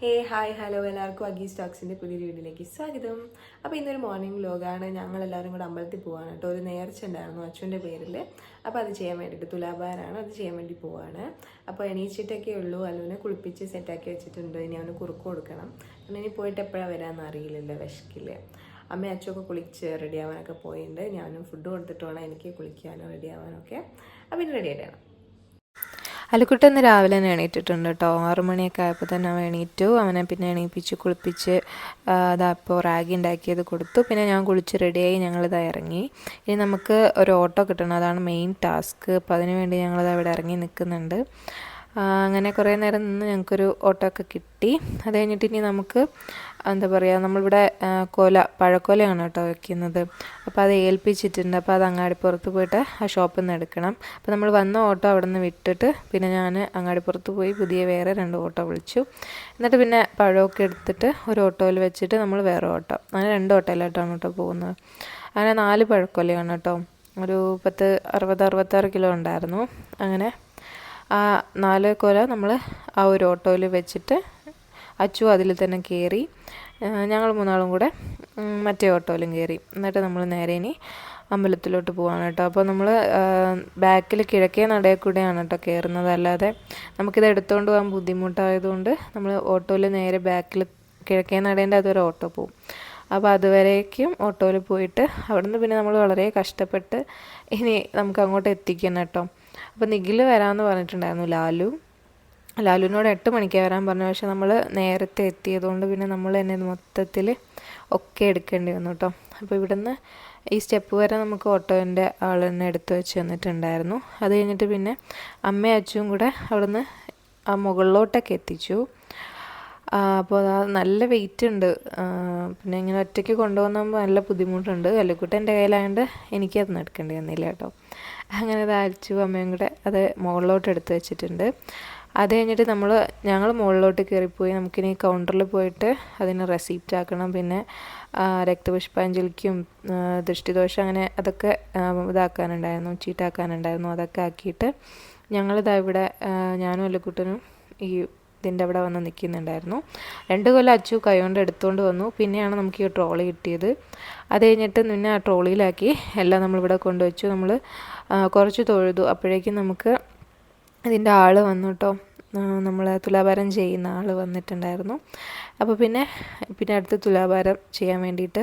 ഹേ hi hello എല്ലാവർക്കും അഗി സ്റ്റോക്സിന്റെ പുതിയൊരു വീഡിയോയിലേക്ക് സ്വാഗതം. അപ്പോൾ ഇന്നൊരു മോർണിംഗ് ലോഗാണ് ഞങ്ങൾ എല്ലാവരും കൂടെ അമ്പലത്തിൽ പോവാണ് കേട്ടോ. ഒരു നേർച്ച ഉണ്ടായിരുന്നു അച്ഛന്റെ പേരിൽ അപ്പോൾ അത് ചെയ്യാൻ വേണ്ടിയിട്ട് തുലാഭാരാണ്. അത് ചെയ്യാൻ വേണ്ടി പോവാണ്. അപ്പോൾ എണീച്ചിട്ടൊക്കെ ഉള്ളൂ. അല്ലുവിനെ കുളിപ്പിച്ച് സെറ്റാക്കി വെച്ചിട്ടുണ്ട്. ഇനി അവന് കുറുക്ക് കൊടുക്കണം. അങ്ങനെ ഇനി പോയിട്ട് എപ്പോഴാണ് വരാമെന്ന് അറിയില്ലല്ലോ വിശക്കില്ല അമ്മ അച്ഛനൊക്കെ കുളിച്ച് റെഡിയാവാനൊക്കെ പോയിട്ടുണ്ട് ഞാനും ഫുഡ് കൊടുത്തിട്ട് വേണം എനിക്ക് കുളിക്കാനും റെഡി ആവാനൊക്കെ. അപ്പം ഇനി റെഡി ആയിട്ടാണ് അലുക്കുട്ടന്ന് രാവിലെ തന്നെ എണീറ്റിട്ടുണ്ട് കേട്ടോ. ആറു മണിയൊക്കെ ആയപ്പോൾ തന്നെ അവൻ എണീറ്റു. അവനെ പിന്നെ എണീപ്പിച്ച് കുളിപ്പിച്ച് അതപ്പോൾ റാഗി ഉണ്ടാക്കിയത് കൊടുത്തു. പിന്നെ ഞാൻ കുളിച്ച് റെഡിയായി ഞങ്ങളിതാ ഇറങ്ങി. ഇനി നമുക്ക് ഒരു ഓട്ടോ കിട്ടണം. അതാണ് മെയിൻ ടാസ്ക്. അപ്പോൾ അതിന് വേണ്ടി ഞങ്ങളിതാ ഇവിടെ ഇറങ്ങി നിൽക്കുന്നുണ്ട്. അങ്ങനെ കുറേ നേരം നിന്ന് ഞങ്ങൾക്കൊരു ഓട്ടോ ഒക്കെ കിട്ടി. അത് കഴിഞ്ഞിട്ട് ഇനി നമുക്ക് എന്താ പറയുക നമ്മളിവിടെ കൊല പഴക്കൊലയാണ് കേട്ടോ വയ്ക്കുന്നത് അപ്പോൾ അത് ഏൽപ്പിച്ചിട്ടുണ്ട്. അപ്പോൾ അത് അങ്ങാടിപ്പുറത്ത് പോയിട്ട് ആ ഷോപ്പിൽ നിന്ന് എടുക്കണം. അപ്പോൾ നമ്മൾ വന്ന ഓട്ടോ അവിടെ നിന്ന് വിട്ടിട്ട് പിന്നെ ഞാൻ അങ്ങാടിപ്പുറത്ത് പോയി പുതിയ വേറെ രണ്ട് ഓട്ടോ വിളിച്ചു. എന്നിട്ട് പിന്നെ പഴമൊക്കെ എടുത്തിട്ട് ഒരു ഓട്ടോയിൽ വെച്ചിട്ട് നമ്മൾ വേറെ ഓട്ടോ. അങ്ങനെ രണ്ട് ഓട്ടോയിലായിട്ടാണ് കേട്ടോ പോകുന്നത്. അങ്ങനെ നാല് പഴക്കൊലയാണ് കേട്ടോ. ഒരു പത്ത് അറുപത് അറുപത്താറ് കിലോ ഉണ്ടായിരുന്നു. അങ്ങനെ ആ നാല് കൊല നമ്മൾ ആ ഒരു ഓട്ടോയിൽ വെച്ചിട്ട് അച്ചു അതിൽ തന്നെ കയറി ഞങ്ങൾ മൂന്നാളും കൂടെ മറ്റേ ഓട്ടോയിലും കയറി. എന്നിട്ട് നമ്മൾ നേരെ ഇനി അമ്പലത്തിലോട്ട് പോവാണ് കേട്ടോ. അപ്പോൾ നമ്മൾ ബാക്കിൽ കിഴക്കേ നടയിൽ കൂടെയാണ് കേട്ടോ കയറുന്നത്. അല്ലാതെ നമുക്കിത് എടുത്തുകൊണ്ട് പോകാൻ ബുദ്ധിമുട്ടായതുകൊണ്ട് നമ്മൾ ഓട്ടോയിൽ നേരെ ബാക്കിൽ കിഴക്കേ നടേന്റെ അതൊരു ഓട്ടോ പോവും. അപ്പോൾ അതുവരേക്കും ഓട്ടോയിൽ പോയിട്ട് അവിടുന്ന് പിന്നെ നമ്മൾ വളരെ കഷ്ടപ്പെട്ട് ഇനി നമുക്ക് അങ്ങോട്ട് എത്തിക്കണം കേട്ടോ. അപ്പോൾ നിഖിൽ വരാമെന്ന് പറഞ്ഞിട്ടുണ്ടായിരുന്നു ലാലു. ലാലുവിനോട് എട്ട് മണിക്ക് വരാൻ പറഞ്ഞു പക്ഷെ നമ്മൾ നേരത്തെ എത്തിയതുകൊണ്ട് പിന്നെ നമ്മൾ തന്നെ മൊത്തത്തിൽ ഒക്കെ എടുക്കേണ്ടി വന്നു കേട്ടോ അപ്പോൾ ഇവിടുന്ന് ഈ സ്റ്റെപ്പ് വരെ നമുക്ക് ഓട്ടോന്റെ ആൾ തന്നെ എടുത്തു വെച്ച് തന്നിട്ടുണ്ടായിരുന്നു. അത് കഴിഞ്ഞിട്ട് പിന്നെ അമ്മയും അച്ഛനും കൂടെ അവിടുന്ന് ആ മുകളിലോട്ടൊക്കെ എത്തിച്ചു. അപ്പോൾ നല്ല വെയിറ്റ് ഉണ്ട്. പിന്നെ ഇങ്ങനെ ഒറ്റയ്ക്ക് കൊണ്ടുപോകുമ്പോൾ നല്ല ബുദ്ധിമുട്ടുണ്ട്. കല്ലുക്കുട്ടന്റെ കയ്യിലായതുകൊണ്ട് എനിക്കതൊന്നും എടുക്കേണ്ടി വന്നില്ല കേട്ടോ അങ്ങനെ അത് അയച്ചു അമ്മയും കൂടെ അത് മുകളിലോട്ട് എടുത്ത് വെച്ചിട്ടുണ്ട്. അത് കഴിഞ്ഞിട്ട് നമ്മൾ ഞങ്ങൾ മുകളിലോട്ട് കയറിപ്പോയി. നമുക്കിനി കൗണ്ടറിൽ പോയിട്ട് അതിന് റെസീപ്റ്റ് ആക്കണം. പിന്നെ രക്തപുഷ്പാഞ്ജലിക്കും ദൃഷ്ടിദോഷം അങ്ങനെ അതൊക്കെ ഇതാക്കാനുണ്ടായിരുന്നു. ചീട്ടാക്കാനുണ്ടായിരുന്നു. അതൊക്കെ ആക്കിയിട്ട് ഞങ്ങളിതാ ഇവിടെ ഞാനും അല്ലുക്കുട്ടനും ഈ ഇതിന്റെ അവിടെ വന്ന് നിൽക്കുന്നുണ്ടായിരുന്നു. രണ്ട് കൊല്ലം അച്ചു കൈകൊണ്ട് എടുത്തുകൊണ്ട് വന്നു. പിന്നെയാണ് നമുക്ക് ഈ ട്രോളി കിട്ടിയത്. അത് കഴിഞ്ഞിട്ട് നിന്നെ ആ ട്രോളിയിലാക്കി എല്ലാം നമ്മളിവിടെ കൊണ്ടുവച്ചു. നമ്മൾ കുറച്ച് തൊഴുതു. അപ്പോഴേക്കും നമുക്ക് ഇതിന്റെ ആൾ വന്നു കേട്ടോ നമ്മൾ തുലാഭാരം ചെയ്യുന്ന ആൾ വന്നിട്ടുണ്ടായിരുന്നു. അപ്പോൾ പിന്നെ പിന്നെ അടുത്ത് തുലാഭാരം ചെയ്യാൻ വേണ്ടിയിട്ട്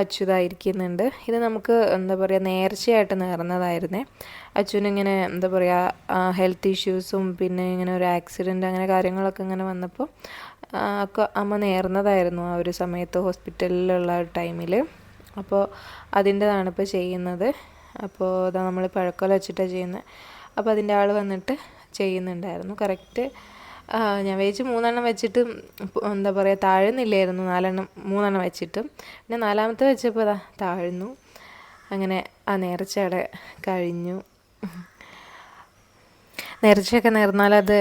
അച്യുതായിരിക്കുന്നുണ്ട് ഇത് നമുക്ക് എന്താ പറയുക നേർച്ചയായിട്ട് നേർന്നതായിരുന്നേ. അച്യുനിങ്ങനെ എന്താ പറയുക ഹെൽത്ത് ഇഷ്യൂസും പിന്നെ ഇങ്ങനെ ഒരു ആക്സിഡന്റ് അങ്ങനെ കാര്യങ്ങളൊക്കെ ഇങ്ങനെ വന്നപ്പോൾ ഒക്കെ അമ്മ നേർന്നതായിരുന്നു ആ ഒരു സമയത്ത് ഹോസ്പിറ്റലിലുള്ള ടൈമിൽ അപ്പോൾ അതിന്റെതാണ് ഇപ്പോൾ ചെയ്യുന്നത്. അപ്പോൾ അതാ നമ്മൾ പഴക്കൊല വെച്ചിട്ടാണ് ചെയ്യുന്നത് അപ്പോൾ അതിന്റെ ആൾ വന്നിട്ട് ചെയ്യുന്നുണ്ടായിരുന്നു. കറക്റ്റ് ഞാൻ വേച്ച് മൂന്നെണ്ണം വെച്ചിട്ട് എന്താ പറയുക താഴുന്നില്ലായിരുന്നു നാലെണ്ണം മൂന്നെണ്ണം വെച്ചിട്ട്. പിന്നെ നാലാമത്തെ വെച്ചപ്പോൾ അതാ താഴ്ന്നു. അങ്ങനെ ആ നേർച്ചയുടെ കഴിഞ്ഞു. നേർച്ചയൊക്കെ നേർന്നാൽ അത്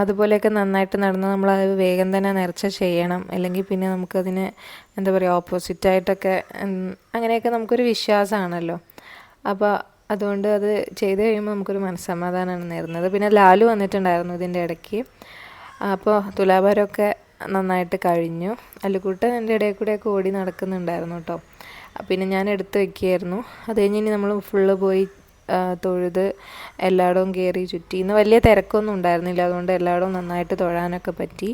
അതുപോലെയൊക്കെ നന്നായിട്ട് നടന്നാൽ നമ്മൾ അത് വേഗം തന്നെ നേർച്ച ചെയ്യണം. അല്ലെങ്കിൽ പിന്നെ നമുക്കതിന് എന്താ പറയുക ഓപ്പോസിറ്റായിട്ടൊക്കെ അങ്ങനെയൊക്കെ നമുക്കൊരു വിശ്വാസമാണല്ലോ. അപ്പോൾ അതുകൊണ്ട് അത് ചെയ്ത് കഴിയുമ്പോൾ നമുക്കൊരു മനസ്സമാധാനമാണ് നേരുന്നത്. പിന്നെ ലാലു വന്നിട്ടുണ്ടായിരുന്നു ഇതിന്റെ ഇടയ്ക്ക്. അപ്പോൾ തുലാഭാരമൊക്കെ നന്നായിട്ട് കഴിഞ്ഞു. അല്ലുകൂട്ട് എന്റെ ഇടയിൽ കൂടെയൊക്കെ ഓടി നടക്കുന്നുണ്ടായിരുന്നു കേട്ടോ. പിന്നെ ഞാൻ എടുത്ത് വെക്കുകയായിരുന്നു. അത് കഴിഞ്ഞ് ഇനി നമ്മൾ ഫുള്ള് പോയി തൊഴുത് എല്ലായിടവും കയറി ചുറ്റി. ഇന്ന് വലിയ തിരക്കൊന്നും ഉണ്ടായിരുന്നില്ല. അതുകൊണ്ട് എല്ലായിടവും നന്നായിട്ട് തൊഴാനൊക്കെ പറ്റി.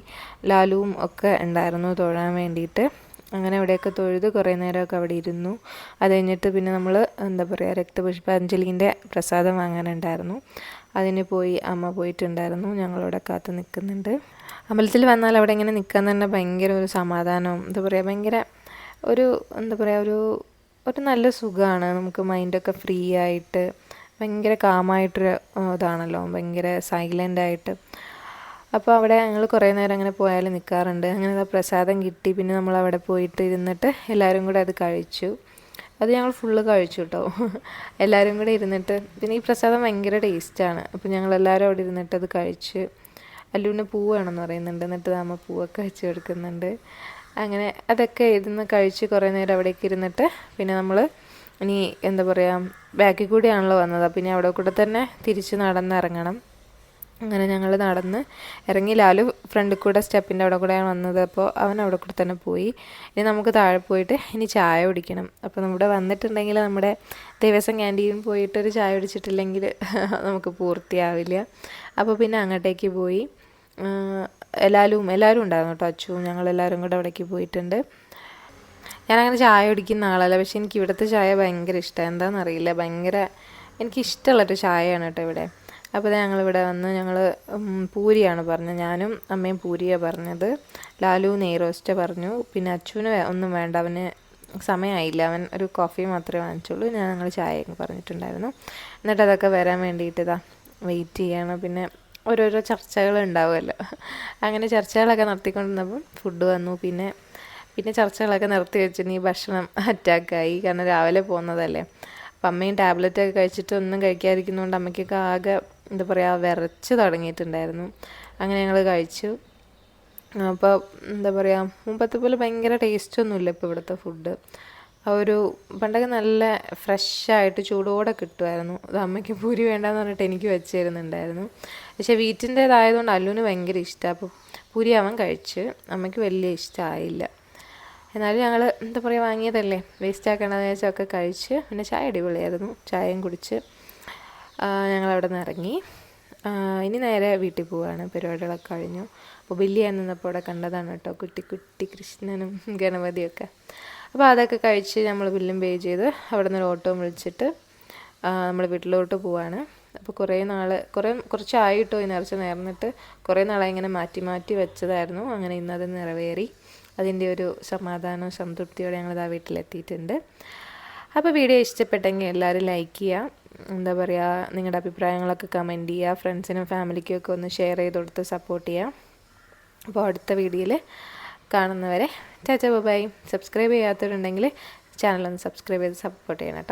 ലാലുവും ഒക്കെ ഉണ്ടായിരുന്നു തൊഴാൻ വേണ്ടിയിട്ട്. അങ്ങനെ അവിടെയൊക്കെ തൊഴുത് കുറേ നേരമൊക്കെ അവിടെ ഇരുന്നു. അത് കഴിഞ്ഞിട്ട് പിന്നെ നമ്മൾ എന്താ പറയുക രക്തപുഷ്പാഞ്ജലിന്റെ പ്രസാദം വാങ്ങാനുണ്ടായിരുന്നു. അതിന് പോയി അമ്മ പോയിട്ടുണ്ടായിരുന്നു. ഞങ്ങളവിടെ കാത്ത് നിൽക്കുന്നുണ്ട്. അമ്പലത്തിൽ വന്നാൽ അവിടെ ഇങ്ങനെ നിൽക്കാൻ തന്നെ ഭയങ്കര ഒരു സമാധാനവും എന്താ പറയുക ഭയങ്കര ഒരു എന്താ പറയുക ഒരു ഒരു നല്ല സുഖമാണ്. നമുക്ക് മൈൻഡൊക്കെ ഫ്രീ ആയിട്ട് ഭയങ്കര കാമായിട്ടൊരു ഇതാണല്ലോ ഭയങ്കര സൈലന്റ് ആയിട്ട്. അപ്പോൾ അവിടെ ഞങ്ങൾ കുറേ നേരം അങ്ങനെ പോയാൽ നിൽക്കാറുണ്ട് അങ്ങനെ പ്രസാദം കിട്ടി. പിന്നെ നമ്മൾ അവിടെ പോയിട്ട് ഇരുന്നിട്ട് എല്ലാവരും കൂടെ അത് കഴിച്ചു. അത് ഞങ്ങൾ ഫുള്ള് കഴിച്ചു കേട്ടോ എല്ലാവരും കൂടെ ഇരുന്നിട്ട് പിന്നെ ഈ പ്രസാദം ഭയങ്കര ടേസ്റ്റാണ് അപ്പോൾ ഞങ്ങൾ എല്ലാവരും അവിടെ ഇരുന്നിട്ട് അത് കഴിച്ച് അല്ലുവിന് പൂ വേണമെന്ന് പറയുന്നുണ്ട്. എന്നിട്ട് അമ്മ പൂവൊക്കെ വെച്ച് കൊടുക്കുന്നുണ്ട്. അങ്ങനെ അതൊക്കെ ഇരുന്ന് കഴിച്ച് കുറേ നേരം അവിടേക്ക് ഇരുന്നിട്ട് പിന്നെ നമ്മൾ ഇനി എന്താ പറയുക ബാക്കിൽ കൂടിയാണല്ലോ വന്നത്. പിന്നെ അവിടെ കൂടെ തന്നെ തിരിച്ച് നടന്നിറങ്ങണം അങ്ങനെ ഞങ്ങൾ നടന്ന് ഇറങ്ങി ലാലു ഫ്രണ്ടിൽ കൂടെ സ്റ്റെപ്പിന്റെ അവിടെ കൂടെയാണ് വന്നത്. അപ്പോൾ അവൻ അവിടെ കൂടെ തന്നെ പോയി. ഇനി നമുക്ക് താഴെ പോയിട്ട് ഇനി ചായ കുടിക്കണം. അപ്പോൾ നമ്മുടെ വന്നിട്ടുണ്ടെങ്കിൽ നമ്മുടെ ദിവസം ക്യാന്റീൻ പോയിട്ട് ഒരു ചായ കുടിച്ചിട്ടില്ലെങ്കിൽ നമുക്ക് പൂർത്തിയാവില്ല. അപ്പോൾ പിന്നെ അങ്ങോട്ടേക്ക് പോയി. എല്ലാവരും എല്ലാവരും ഉണ്ടായിരുന്നു കേട്ടോ അച്ചു. ഞങ്ങളെല്ലാവരും കൂടെ അവിടേക്ക് പോയിട്ടുണ്ട്. ഞാനങ്ങനെ ചായ കുടിക്കുന്ന ആളല്ല. പക്ഷേ എനിക്ക് ഇവിടുത്തെ ചായ ഭയങ്കര ഇഷ്ടമാണ് എന്താണെന്നറിയില്ല ഭയങ്കര എനിക്കിഷ്ടമുള്ളൊരു ചായയാണ് കേട്ടോ ഇവിടെ. അപ്പോൾ ഞങ്ങളിവിടെ വന്ന് ഞങ്ങൾ പൂരിയാണ് പറഞ്ഞത്. ഞാനും അമ്മയും പൂരിയാണ് പറഞ്ഞത്. ലാലു നെയ്റോസ്റ്റ് പറഞ്ഞു. പിന്നെ അച്ഛന് ഒന്നും വേണ്ട. അവന് സമയമായില്ല അവൻ ഒരു കോഫി മാത്രമേ വാങ്ങിച്ചുള്ളൂ. ഞാൻ ഞങ്ങൾ ചായ പറഞ്ഞിട്ടുണ്ടായിരുന്നു. എന്നിട്ട് അതൊക്കെ വരാൻ വേണ്ടിയിട്ട് ഇതാ വെയിറ്റ് ചെയ്യണം. പിന്നെ ഓരോരോ ചർച്ചകൾ ഉണ്ടാവുമല്ലോ. അങ്ങനെ ചർച്ചകളൊക്കെ നടത്തിക്കൊണ്ടിരുന്നപ്പം ഫുഡ് വന്നു. പിന്നെ പിന്നെ ചർച്ചകളൊക്കെ നിർത്തി വെച്ചിട്ട് ഈ ഭക്ഷണം അറ്റാക്കായി കാരണം രാവിലെ പോകുന്നതല്ലേ. അപ്പം അമ്മയും ടാബ്ലറ്റൊക്കെ കഴിച്ചിട്ട് ഒന്നും കഴിക്കാതിരിക്കുന്നതുകൊണ്ട് അമ്മയ്ക്കൊക്കെ ആകെ എന്താ പറയുക വിറച്ച് തുടങ്ങിയിട്ടുണ്ടായിരുന്നു. അങ്ങനെ ഞങ്ങൾ കഴിച്ചു. അപ്പോൾ എന്താ പറയുക മുമ്പത്തെ പോലെ ഭയങ്കര ടേസ്റ്റൊന്നുമില്ല ഇപ്പോൾ ഇവിടുത്തെ ഫുഡ് ആ ഒരു പണ്ടൊക്കെ നല്ല ഫ്രഷായിട്ട് ചൂടോടെ കിട്ടുമായിരുന്നു. അത് അമ്മയ്ക്ക് പൂരി വേണ്ടാന്ന് പറഞ്ഞിട്ട് എനിക്ക് വെച്ച് തരുന്നുണ്ടായിരുന്നു പക്ഷേ വീറ്റിന്റേതായതുകൊണ്ട് അല്ലുവിന് ഭയങ്കര ഇഷ്ടമാണ് അപ്പോൾ പൂരി അവൻ കഴിച്ച് അമ്മയ്ക്ക് വലിയ ഇഷ്ടമായില്ല എന്നാലും ഞങ്ങൾ എന്താ പറയുക വാങ്ങിയതല്ലേ വേസ്റ്റ് ആക്കണമെന്ന് വെച്ചൊക്കെ കഴിച്ച് പിന്നെ ചായ അടിപൊളിയായിരുന്നു. ചായയും കുടിച്ച്. ഞങ്ങൾ അവിടെ നിന്ന് ഇറങ്ങി ഇനി നേരെ വീട്ടിൽ പോവുകയാണ് പരിപാടികളൊക്കെ കഴിഞ്ഞു. അപ്പോൾ വലിയ നിന്നപ്പോൾ അവിടെ കണ്ടതാണ് കേട്ടോ കുട്ടി കുട്ടി കൃഷ്ണനും ഗണപതിയൊക്കെ. അപ്പോൾ അതൊക്കെ കഴിച്ച് നമ്മൾ ബില്ലും പേ ചെയ്ത് അവിടെ നിന്ന് ഓട്ടോ വിളിച്ചിട്ട് നമ്മൾ വീട്ടിലോട്ട് പോവാണ്. അപ്പോൾ കുറേ നാൾ കുറേ കുറച്ചായിട്ടോ ഈ നേർച്ച നേർന്നിട്ട് കുറേ നാളായി ഇങ്ങനെ മാറ്റി മാറ്റി വെച്ചതായിരുന്നു. അങ്ങനെ ഇന്നത് നിറവേറി. അതിന്റെ ഒരു സമാധാനവും സംതൃപ്തിയോടെ ഞങ്ങളിതാ വീട്ടിലെത്തിയിട്ടുണ്ട്. അപ്പോൾ വീഡിയോ ഇഷ്ടപ്പെട്ടെങ്കിൽ എല്ലാവരും ലൈക്ക് ചെയ്യുക. എന്താ പറയുക നിങ്ങളുടെ അഭിപ്രായങ്ങളൊക്കെ കമന്റ് ചെയ്യുക ഫ്രണ്ട്സിനും ഫാമിലിക്കും ഒക്കെ ഒന്ന് ഷെയർ ചെയ്ത് കൊടുത്ത് സപ്പോർട്ട് ചെയ്യുക അപ്പോൾ അടുത്ത വീഡിയോയിൽ കാണുന്നവരെ ചാച്ച ബൈ സബ്സ്ക്രൈബ് ചെയ്യാത്തവരുണ്ടെങ്കിൽ ചാനൽ ഒന്ന് സബ്സ്ക്രൈബ് ചെയ്ത് സപ്പോർട്ട് ചെയ്യണം കേട്ടോ